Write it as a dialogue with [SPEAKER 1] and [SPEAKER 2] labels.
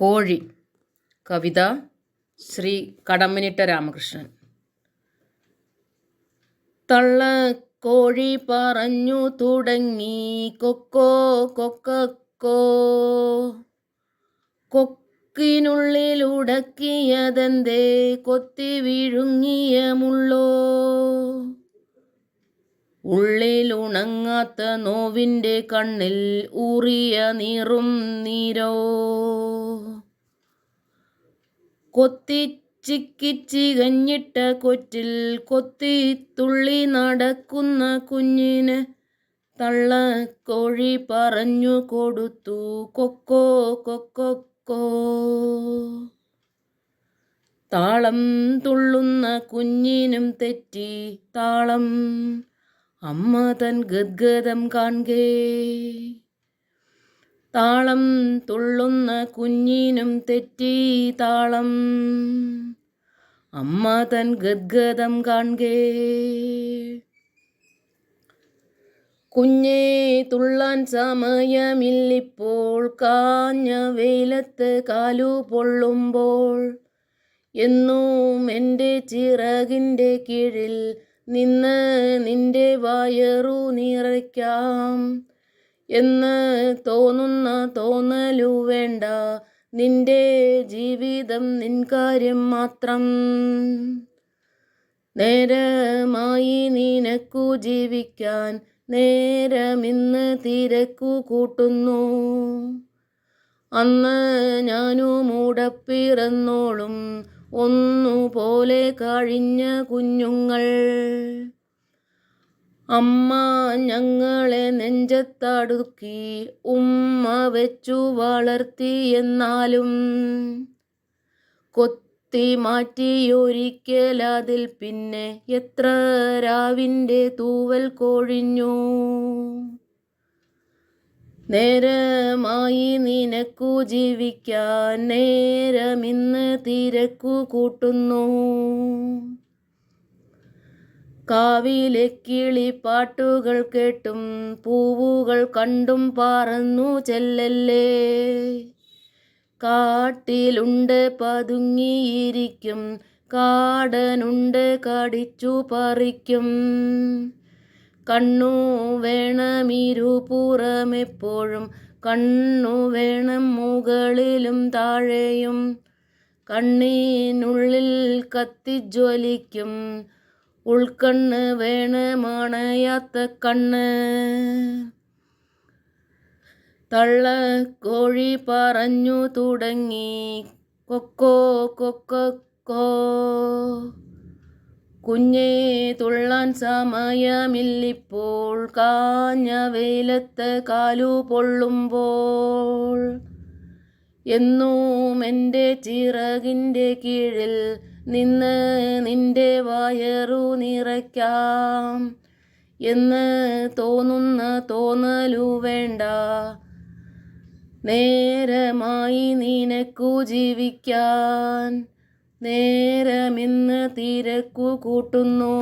[SPEAKER 1] കോഴി. കവിത ശ്രീ കടമ്മനിട്ട രാമകൃഷ്ണൻ. തള്ള കോഴി പറഞ്ഞു തുടങ്ങി. കൊക്കോ കൊക്കോ കൊക്കിനുള്ളിലുടക്കിയതെന്തേ കൊത്തി വിഴുങ്ങിയ മുള്ളോ. ഉള്ളിലുണങ്ങാത്ത നോവിന്റെ കണ്ണിൽ ഊറിയ നീറും നീരോ. കൊത്തി കൊത്തിച്ചിക്കിച്ചികഞ്ഞിട്ട കൊറ്റിൽ കൊത്തി തുള്ളി നടക്കുന്ന കുഞ്ഞിന് തള്ളക്കോഴി പറഞ്ഞു കൊടുത്തു. കൊക്കോ കൊക്കൊക്കോ താളം തുള്ളുന്ന കുഞ്ഞിനും തെറ്റി താളം. അമ്മ തൻ ഗദ്ഗതം കാൺകേ. താളം തുള്ളുന്ന കുഞ്ഞിനും തെറ്റി താളം. അമ്മ തൻ ഗദ്ഗതം കാൺകേ. കുഞ്ഞേ തുള്ളാൻ സമയമില്ലിപ്പോൾ കാഞ്ഞ വെയിലത്ത് കാലു പൊള്ളുമ്പോൾ എന്നും എന്റെ ചിറകിന്റെ കീഴിൽ നിന്ന് നിന്റെ വയറു നിറയ്ക്കാം. എന്ന് തോന്നുന്ന തോന്നലു വേണ്ട. നിന്റെ ജീവിതം നിൻ കാര്യം മാത്രം. നേരമായി നിനക്കു ജീവിക്കാൻ നേരമിന്ന് തിരക്കു കൂട്ടുന്നു. അന്ന് ഞാനു മൂടപ്പിറന്നോളും ഒന്നുപോലെ കഴിഞ്ഞ കുഞ്ഞുങ്ങൾ. അമ്മ ഞങ്ങളെ നെഞ്ചത്തടുക്കി ഉമ്മ വെച്ചു വളർത്തി എന്നാലും കൊത്തി മാറ്റിയൊരിക്കലതിൽ പിന്നെ എത്ര രാവിന്റെ തൂവൽ കൊഴിഞ്ഞു. നേരമായി നിനക്കു ജീവിക്കാൻ നേരമിന്ന് തിരക്കു കൂട്ടുന്നു. കാവിലെ കിളിപ്പാട്ടുകൾ കേട്ടും പൂവുകൾ കണ്ടും പറന്നു ചെല്ലല്ലേ. കാട്ടിലുണ്ട് പതുങ്ങിയിരിക്കും കാടനുണ്ട് കടിച്ചു പറിക്കും. കണ്ണു വേണമിരുപുറമെപ്പോഴും കണ്ണു വേണം മുകളിലും താഴെയും. കണ്ണിനുള്ളിൽ കത്തിജ്വലിക്കും ഉൾക്കണ്ണ് വേണമണയാത്ത കണ്ണ്. തള്ളക്കോഴി പറഞ്ഞു തുടങ്ങി കൊക്കോ കൊക്കോ കുഞ്ഞേ തുള്ളാൻ സമയമില്ലിപ്പോൾ. കാഞ്ഞ വെയിലത്ത് കാലു പൊള്ളുമ്പോൾ. എന്നും എന്റെ ചിറകിന്റെ കീഴിൽ നിന്ന് നിന്റെ വയറു നിറയ്ക്കാം. എന്ന് തോന്നുന്ന തോന്നലു വേണ്ട. നേരമായി നിനക്കു ജീവിക്കാൻ. നേരമിന്ന് തിരക്കു കൂട്ടുന്നു